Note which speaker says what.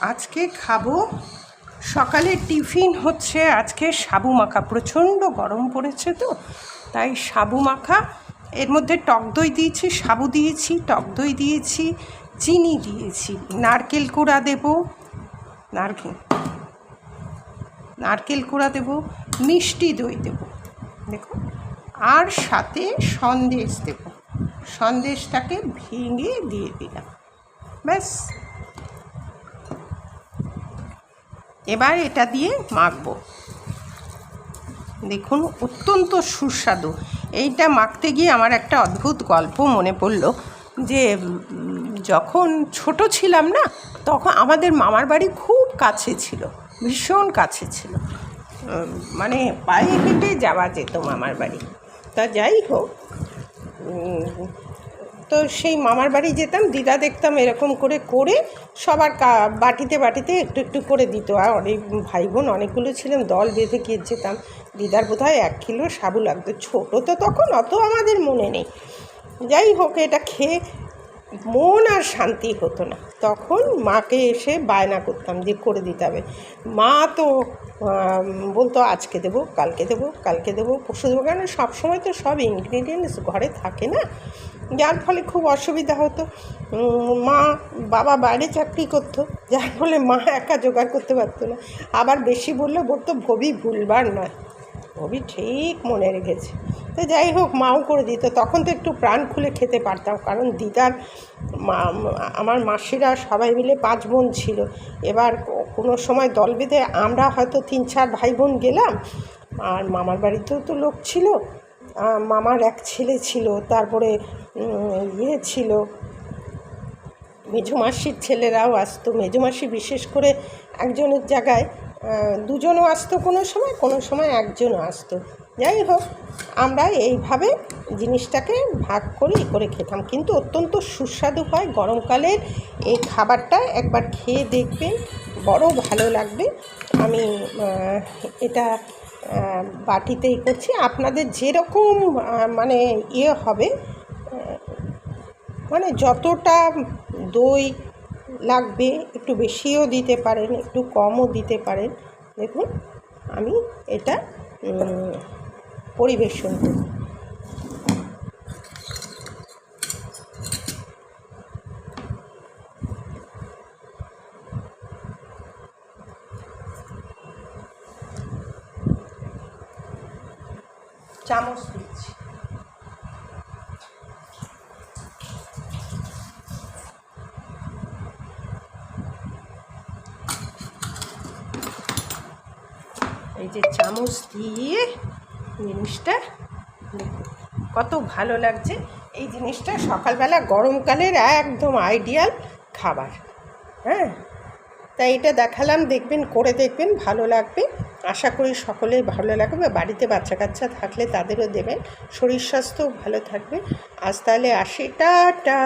Speaker 1: আজকে খাব। সকালে টিফিন হচ্ছে আজকে সাবু মাখা। প্রচণ্ড গরম পড়েছে তো, তাই সাবু মাখা। এর মধ্যে টক দই দিয়েছি, সাবু দিয়েছি, টক দই দিয়েছি, চিনি দিয়েছি। নারকেল কুড়া দেবো। নারকেল নারকেল কুড়া দেবো, মিষ্টি দই দেবো। দেখো, আর সাথে সন্দেশ দেবো। সন্দেশটাকে ভেঙে দিয়ে দিলাম। ব্যাস। এবার এটা দিয়ে মাখবো। দেখুন, অত্যন্ত সুস্বাদু। এইটা মাখতে গিয়ে আমার একটা অদ্ভুত গল্প মনে পড়ল যে যখন ছোট ছিলাম না, তখন আমাদের মামার বাড়ি খুব কাছে ছিল, ভীষণ কাছে ছিল। মানে পায়ে হেঁটে যাওয়া যেত মামার বাড়ি। তা যাই হোক তো সেই মামার বাড়ি যেতাম, দিদা দেখতাম এরকম করে করে সবার বাটিতে বাটিতে একটু একটু করে দিত। আর অনেক ভাই বোন অনেকগুলো ছিলাম, দল বেঁধে গিয়ে যেতাম। দিদার বোধ হয় এক কিলো সাবু লাগতো। ছোটো তো তখন অত আমাদের মনে নেই। যাই হোক, এটা খেয়ে মন আর শান্তি হতো না। তখন মাকে এসে বায়না করতাম যে করে দিতে হবে। মা তো বলতো, আজকে দেবো, কালকে দেবো কালকে দেবো, পরশু দেবো। কেন সবসময় তো সব ইনগ্রিডিয়েন্টস ঘরে থাকে না। যার ফলে খুব অসুবিধা হতো। মা বাবা বাইরে চাকরি করতো, যার ফলে মা একা জোগাড় করতে পারতো না। আবার বেশি বললে বলতো ভবি ভুলবার নয়। ভবি ঠিক মনে রেখেছে। তো যাই হোক, মাও করে দিত। তখন তো একটু প্রাণ খুলে খেতে পারতাম, কারণ দিদার মা, আমার মাসিরা সবাই মিলে পাঁচ বোন ছিল। এবার কোনো সময় দল বেঁধে আমরা হয়তো তিন চার ভাই বোন গেলাম। আর মামার বাড়িতেও তো লোক ছিল। মামার এক ছেলে ছিল, তারপরে ইয়ে ছিল। মেজমাসির ছেলেরাও আসতো। মেজমাসি বিশেষ করে একজনের জায়গায় দুজনও আসতো কোনো সময় কোনো সময় একজনও আসতো। যাই হোক, আমরা এইভাবে জিনিসটাকে ভাগ করে করে খেতাম। কিন্তু অত্যন্ত সুস্বাদু হয় গরমকালের এই খাবারটা। একবার খেয়ে দেখবেন, বড় ভালো লাগবে। আমি এটা বাটিতেই করছি। আপনাদের যেরকম মানে ইয়ে হবে মানে যতটা দই লাগবে, একটু বেশিও দিতে পারেন, একটু কমও দিতে পারেন। দেখুন, আমি এটা পরিবেশন করি চামচ দিচ্ছি। এই যে চামচ দিয়ে জিনিসটা কত ভালো লাগছে। এই জিনিসটা সকালবেলা গরমকালের একদম আইডিয়াল খাবার। হ্যাঁ? তাই এটা দেখালাম, দেখবেন, করে দেখবেন, ভালো লাগবে। আশা করি সকলেই ভালো লাগবে বাড়িতে বাচ্চা কাচ্চা থাকলে তাদেরও দেবেন শরীর স্বাস্থ্যও ভালো থাকবে। আজ তাহলে আসি। টাটা!